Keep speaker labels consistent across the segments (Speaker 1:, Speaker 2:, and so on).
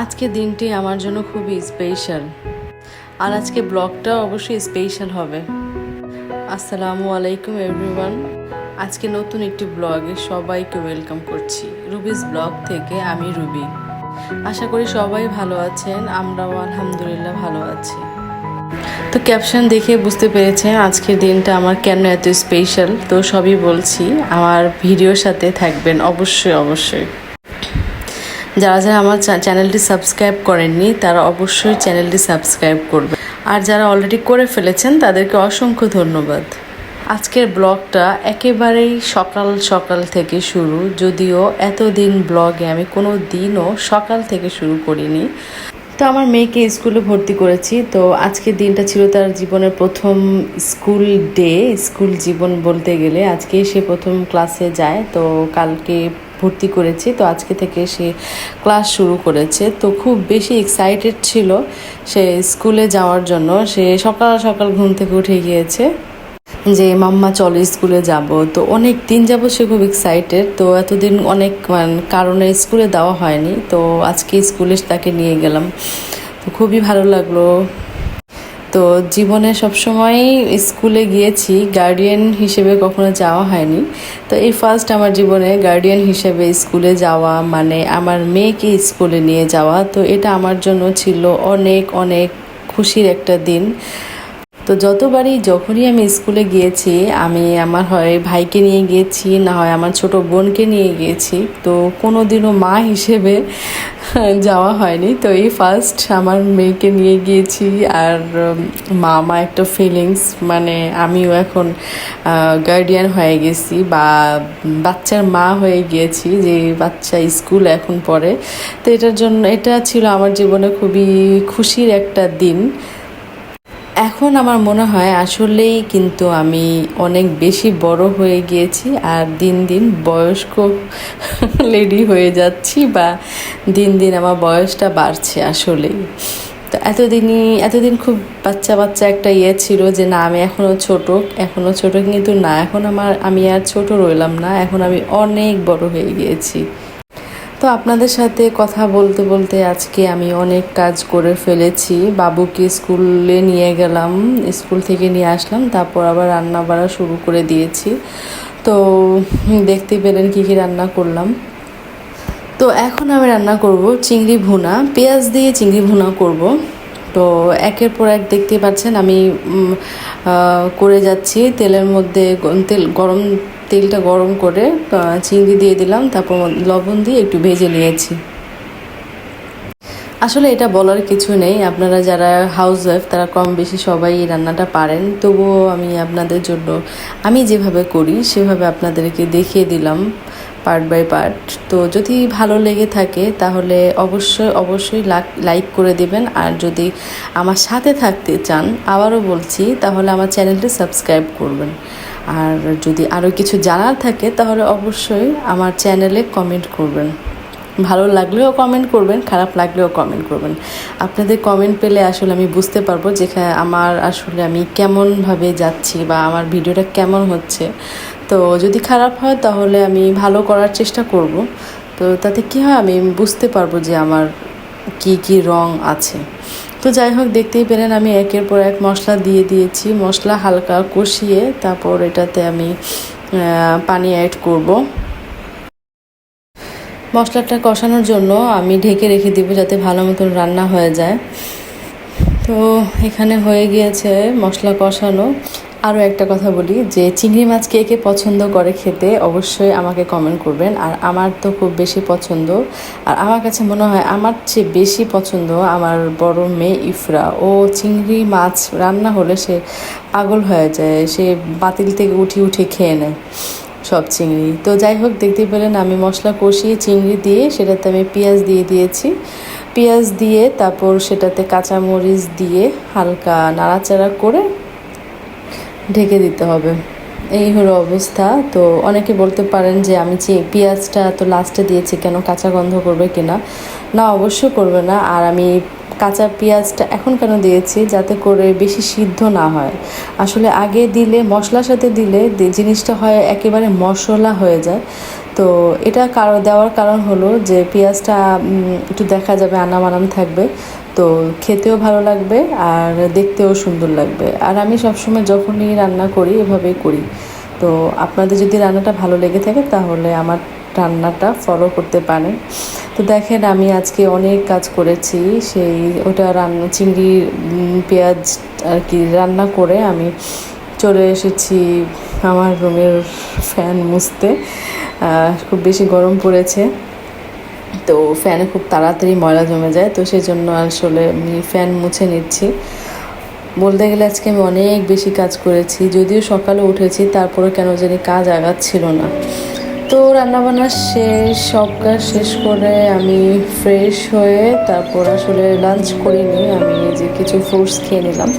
Speaker 1: আজকে দিনটি আমার জন্য খুবই স্পেশাল আর আজকে ব্লগটা অবশ্যই স্পেশাল হবে। আসসালামু আলাইকুম এভরিওয়ান আজকে নতুন একটি ব্লগে সবাইকে ওয়েলকাম করছি। রুবিস ব্লগ থেকে আমি রুবি। আশা করি সবাই ভালো আছেন, আমরাও আলহামদুলিল্লাহ ভালো আছি। তো ক্যাপশন দেখে বুঝতে পেরেছেন আজকের দিনটা আমার কেন এত স্পেশাল তো সবই বলছি, আমার ভিডিওর সাথে থাকবেন অবশ্যই অবশ্যই। যারা যারা আমার চ্যানেলটি সাবস্ক্রাইব করেননি, তারা অবশ্যই চ্যানেলটি সাবস্ক্রাইব করবে। আর যারা অলরেডি করে ফেলেছেন, তাদেরকে অসংখ্য ধন্যবাদ। আজকের ব্লগটা একেবারেই সকাল সকাল থেকে শুরু, যদিও এতদিন ব্লগে আমি কোনো দিনও সকাল থেকে শুরু করিনি। তো আমার মেয়েকে স্কুলে ভর্তি করেছি, তো আজকের দিনটা ছিল তার জীবনের প্রথম স্কুল ডে, স্কুল জীবন বলতে গেলে আজকে সে প্রথম ক্লাসে যায়, তো কালকে ভর্তি করেছি তো আজকে থেকে সে ক্লাস শুরু করেছে। তো খুব বেশি এক্সাইটেড ছিল সে স্কুলে যাওয়ার জন্য। সে সকাল সকাল ঘুম থেকে উঠে গিয়েছে যে মাম্মা চলো স্কুলে যাব। তো অনেক দিন যাব সে খুব এক্সাইটেড তো এতদিন অনেক মানে, কারণে স্কুলে দেওয়া হয়নি। তো আজকে স্কুলে তাকে নিয়ে গেলাম। তো খুবই ভালো লাগল। তো জীবনে সবসময়ই স্কুলে গিয়েছি গার্ডিয়ান হিসেবে কখনো যাওয়া হয়নি। তো এই ফার্স্ট আমার জীবনে গার্ডিয়ান হিসেবে স্কুলে যাওয়া মানে আমার মেয়েকে স্কুলে নিয়ে যাওয়া, তো এটা আমার জন্য ছিল অনেক অনেক খুশির একটা দিন। তো যতবারই যখনই আমি স্কুলে গিয়েছি, আমি আমার হয় ভাইকে নিয়ে গিয়েছি, না হয় আমার ছোট বোনকে নিয়ে গিয়েছি, তো কোনো দিনও মা হিসেবে যাওয়া হয়নি। তো এই ফার্স্ট আমার মেয়েকে নিয়ে গিয়েছি আর মা মা একটা ফিলিংস মানে আমিও এখন গার্ডিয়ান হয়ে গেছি বা বাচ্চার মা হয়ে গিয়েছি যে বাচ্চা স্কুল এখন পড়ে। তো এটার জন্য, এটা ছিল আমার জীবনে খুবই খুশির একটা দিন। এখন আমার মনে হয় আসলেই কিন্তু আমি অনেক বেশি বড় হয়ে গিয়েছি আর দিন দিন বয়স্ক লেডি হয়ে যাচ্ছি বা দিন দিন আমার বয়সটা বাড়ছে আসলেই। তো এতদিনই, এতদিন খুব বাচ্চা বাচ্চা একটা ইয়ে ছিল যে না, আমি এখনও ছোট এখনও ছোট কিন্তু না, এখন আমার, আমি আর ছোট রইলাম না, এখন আমি অনেক বড় হয়ে গিয়েছি। তো আপনাদের সাথে কথা বলতে বলতে আজকে আমি অনেক কাজ করে ফেলেছি। বাবুকে স্কুলে নিয়ে গেলাম, স্কুল থেকে নিয়ে আসলাম, তারপর আবার রান্না বাড়া শুরু করে দিয়েছি। তো দেখতে পেলেন কী কী রান্না করলাম। তো এখন আমি রান্না করব চিংড়ি ভুনা, পেঁয়াজ দিয়ে চিংড়ি ভুনা করব। তো একের পর এক দেখতে পাচ্ছেন আমি করে যাচ্ছি তেলের মধ্যে তেল গরম তেলটা গরম করে চিংড়ি দিয়ে দিলাম, তারপর লবণ দিয়ে একটু ভেজে নিয়েছি। আসলে এটা বলার কিছু নেই, আপনারা যারা হাউস ওয়াইফ তারা কম বেশি সবাই এই রান্নাটা পারেন। তবুও আমি আপনাদের জন্য, আমি যেভাবে করি, সেভাবে আপনাদেরকে দেখিয়ে দিলাম পার্ট বাই পার্ট তো যদি ভালো লেগে থাকে, তাহলে অবশ্যই অবশ্যই লাইক করে দিবেন। আর যদি আমার সাথে থাকতে চান, আবারও বলছি, তাহলে আমার চ্যানেলটি সাবস্ক্রাইব করবেন। আর যদি আরও কিছু জানার থাকে, তাহলে অবশ্যই আমার চ্যানেলে কমেন্ট করবেন। ভালো লাগলেও কমেন্ট করবেন, খারাপ লাগলেও কমেন্ট করবেন। আপনাদের কমেন্ট পেলে আসলে আমি বুঝতে পারব যেখানে আমার আসলে আমি কেমনভাবে যাচ্ছি বা আমার ভিডিওটা কেমন হচ্ছে। তো যদি খারাপ হয়, তাহলে আমি ভালো করার চেষ্টা করব। তো তাতে কি হয়, আমি বুঝতে পারব যে আমার কি কি রং আছে। তো যাই হোক, দেখতেই পেলেন আমি একের পর এক মশলা দিয়ে দিয়েছি। মশলা হালকা কষিয়ে তারপর এটাতে আমি পানি অ্যাড করব। মশলাটা কষানোর জন্য আমি ঢেকে রেখে দিব যাতে ভালো মতন রান্না হয়ে যায়। তো এখানে হয়ে গিয়েছে মশলা কষানো। আরও একটা কথা বলি, যে চিংড়ি মাছ কে কে পছন্দ করে খেতে অবশ্যই আমাকে কমেন্ট করবেন। আর আমার তো খুব বেশি পছন্দ। আর আমার কাছে মনে হয় আমার চেয়ে বেশি পছন্দ আমার বড় মেয়ে ইফরা। ও চিংড়ি মাছ রান্না হলে সে পাগল হয়ে যায়, সে বাতিল থেকে উঠে উঠে খেয়ে নেয় সব চিংড়ি। তো যাই হোক দেখতে পেলেন আমি মশলা কষিয়ে চিংড়ি দিয়ে সেটাতে আমি পেঁয়াজ দিয়ে দিয়েছি। পেঁয়াজ দিয়ে তারপর সেটাতে কাঁচামরিচ দিয়ে হালকা নাড়াচাড়া করে ঢেকে দিতে হবে। এই হলো অবস্থা। তো অনেকে বলতে পারেন যে, আমি যে পেঁয়াজটা তো লাস্টে দিয়েছি, কেন কাঁচা গন্ধ করবে কিনা? না অবশ্যই করবে না। আর আমি কাঁচা পেঁয়াজটা এখন কেন দিয়েছি? যাতে করে বেশি সিদ্ধ না হয়। আসলে আগে দিলে, মশলার সাথে দিলে জিনিসটা হয় একেবারে মশলা হয়ে যায়। তো এটা কারও, দেওয়ার কারণ হলো যে, পেঁয়াজটা একটু দেখা যাবে, আনাম আনাম থাকবে। তো খেতেও ভালো লাগবে আর দেখতেও সুন্দর লাগবে। আর আমি সবসময় যখনই রান্না করি, এভাবেই করি। তো আপনাদের যদি রান্নাটা ভালো লেগে থাকে, তাহলে আমার রান্নাটা ফলো করতে পারেন। তো দেখেন, আমি আজকে অনেক কাজ করেছি। সেই ওটা রান্না চিংড়ি পেঁয়াজ আর কি রান্না করে আমি চলে এসেছি আমার রুমের ফ্যান মুছতে। খুব বেশি গরম পড়েছে। তো ফ্যানে খুব তাড়াতাড়ি ময়লা জমে যায় তো সেই জন্য আসলে আমি ফ্যান মুছে নিচ্ছি। বলতে গেলে আজকে আমি অনেক বেশি কাজ করেছি যদিও সকালে উঠেছি তারপরে কেন জানি কাজ আগাচ্ছিল না। তো রান্নাবান্না শেষ সব কাজ শেষ করে আমি ফ্রেশ হয়ে তারপর আসলে লাঞ্চ করিনি আমি যে কিছু ফ্রুটস খেয়ে নিলাম।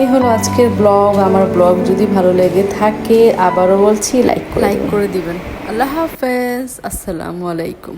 Speaker 1: এই হলো আজকের ব্লগ আমার ব্লগ যদি ভালো লেগে থাকে আবারও বলছি লাইক লাইক করে দিবেন। আল্লাহ হাফেজ আসসালামু আলাইকুম।